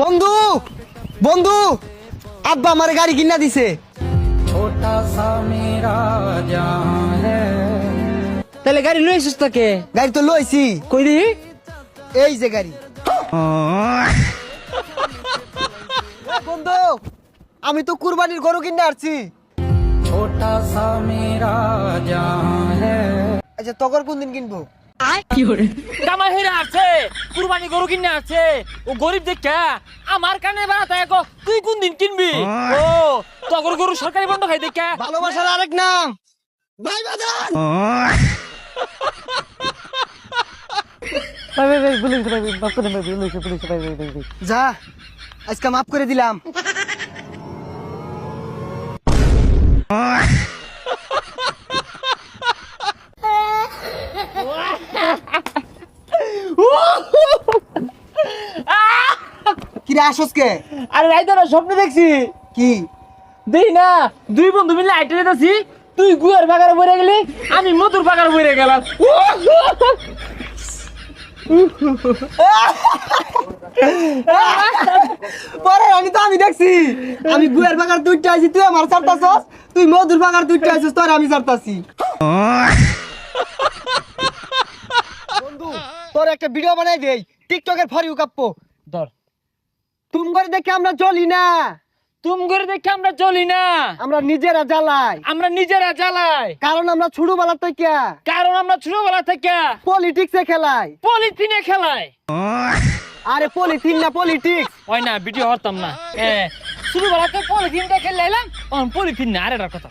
বন্ধু বন্ধু আব্বা আমার গাড়ি কিনা দিছে। তাহলে গাড়ি লইছিস তাকে? গাড়ি তো লইছি। কই দি এই যে গাড়ি। বন্ধু আমি তো কুরবানির গরু কিনে আসছি ছোটা সা মেরা আচ্ছা তকর কোন দিন কিনবো? আছে কুরবানি গরু কিনে আছে ও গরিব দেখা আমার কানে বাড়াতে একো তুই কোন দিন কিনবি? ও তগর গরু সরকারি বন্ধ খাই দেখা। ভালোবাসার আরেক নাম। ভাই। যা আজকে মাফ করে দিলাম। কিরে আসস কে? আরে রাইতে না স্বপ্ন দেখছি। কি? দেই না দুই বন্ধু মিলে আইটে যেতেছি। তুই গুয়ার বাগারে বইরে গেলি আমি মধুর বাগারে বইরে গেলাম। পরে আমি তো আমি দেখছি। আমি গুয়ের বাগার দুইটা আছি তুই আমার চারটাছস তুই মধুর বাগার দুইটা আছিস তোর আমি চারটাছি বন্ধু তোর একটা ভিডিও বানাই দেই টিকটকের ফর ইউ কাপ্পো। ধর। করে দেখে আমরা চলি না। তুম করে দেখে আমরা চলি না। আমরা নিজেরা জ্বালাই। আমরা নিজেরা জ্বালাই। কারণ আমরা ছোটবেলা থেকে। কারণ আমরা ছোটবেলা থেকে। পলিটিক্সে খেলাই। পলিথিনে খেলাই। আরে পলিথিন না পলিটিক্স ওই না ভিডিও হরতাম না। হ্যাঁ ছোটবেলাতে পলিথিনটা খেলে এলাম পলিথিন না আরে কথা।